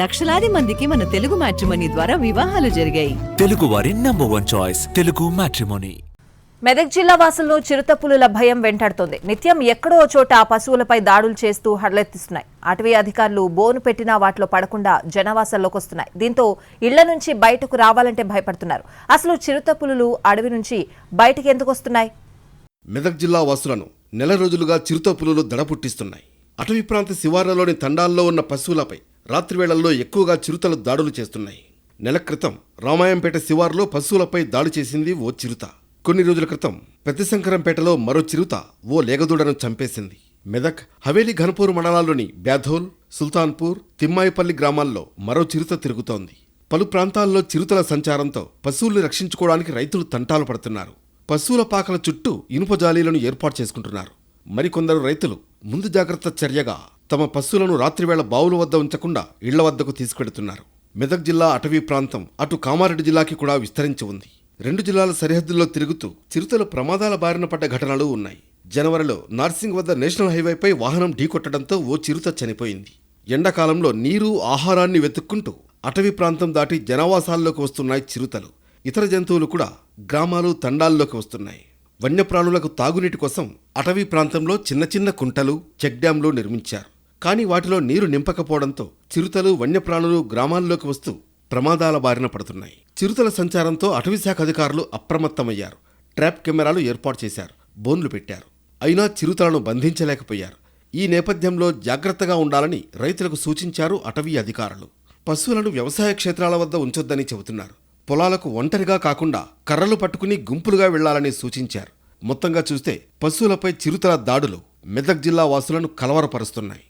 లక్షలాది మందికి మన తెలుగు మ్యాట్రిమనీ ద్వారా వివాహాలు జరిగాయి. తెలుగు వారి number one choice Telugu matrimony. Medak జిల్లా వాసులను చిరుత పులుల భయం వెంటాడుతోంది. నిత్యం ఎక్కడో చోట పశువులపై దాడులు చేస్తూ హడలెత్తిస్తున్నాయి. అటవీ అధికారులు బోను పెట్టినా వాటిలో పడకుండా జనవాసాల్లోకి వస్తున్నాయి. దీంతో ఇళ్ళ నుంచి బయటకు రావాలంటే భయపడుతున్నారు. అసలు చిరుత పులులు అడవి నుంచి బయటికి ఎందుకు వస్తున్నాయి? మెదక్ జిల్లా వాసులను నెల రోజులుగా చిరుత పులులు దడ పుట్టిస్తున్నాయి. అటవీ ప్రాంత శివార్లలోని తండాల్లో ఉన్న పశువులపై రాత్రివేళల్లో ఎక్కువగా చిరుతలు దాడులు చేస్తున్నాయి. నెల క్రితం రామాయంపేట శివార్లో పశువులపై దాడి చేసింది ఓ చిరుత. కొన్ని రోజుల క్రితం పెద్దశంకరంపేటలో మరో చిరుత ఓ లేగదూడను చంపేసింది. మెదక్ హవేలీ ఘనపూర్ మండలాల్లోని బ్యాధోల్ సుల్తాన్పూర్ తిమ్మాయిపల్లి గ్రామాల్లో మరో చిరుత తిరుగుతోంది. పలు ప్రాంతాల్లో చిరుతల సంచారంతో పశువుల్ని రక్షించుకోవడానికి రైతులు తంటాలు పడుతున్నారు. పశువుల పాకల చుట్టూ ఇనుప జాలీలను ఏర్పాటు చేసుకుంటున్నారు. మరికొందరు రైతులు ముందు జాగ్రత్త చర్యగా తమ పశువులను రాత్రివేళ బావుల వద్ద ఉంచకుండా ఇళ్ళ వద్దకు తీసుకెడుతున్నారు. మెదక్ జిల్లా అటవీ ప్రాంతం అటు కామారెడ్డి జిల్లాకి కూడా విస్తరించి ఉంది. రెండు జిల్లాల సరిహద్దుల్లో తిరుగుతూ చిరుతలు ప్రమాదాల బారిన పడ్డ ఘటనలు ఉన్నాయి. జనవరిలో నార్సింగ్ వద్ద నేషనల్ హైవేపై వాహనం ఢీకొట్టడంతో ఓ చిరుత చనిపోయింది. ఎండాకాలంలో నీరు ఆహారాన్ని వెతుక్కుంటూ అటవీ ప్రాంతం దాటి జనావాసాల్లోకి వస్తున్నాయి చిరుతలు. ఇతర జంతువులు కూడా గ్రామాలు తండాల్లోకి వస్తున్నాయి. వన్యప్రాణులకు తాగునీటి కోసం అటవీ ప్రాంతంలో చిన్న చిన్న కుంటలు చెక్ డ్యాంలు నిర్మించారు. కానీ వాటిలో నీరు నింపకపోవడంతో చిరుతలు వన్యప్రాణులు గ్రామాల్లోకి వస్తూ ప్రమాదాల బారిన పడుతున్నాయి. చిరుతల సంచారంతో అటవీశాఖ అధికారులు అప్రమత్తమయ్యారు. ట్రాప్ కెమెరాలు ఏర్పాటు చేశారు. బోన్లు పెట్టారు. అయినా చిరుతలను బంధించలేకపోయారు. ఈ నేపథ్యంలో జాగ్రత్తగా ఉండాలని రైతులకు సూచించారు అటవీ అధికారులు. పశువులను వ్యవసాయ క్షేత్రాల వద్ద ఉంచొద్దని చెబుతున్నారు. పొలాలకు ఒంటరిగా కాకుండా కర్రలు పట్టుకుని గుంపులుగా వెళ్ళాలని సూచించారు. మొత్తంగా చూస్తే పశువులపై చిరుతల దాడులు మెదక్ జిల్లా వాసులను కలవరపరుస్తున్నాయి.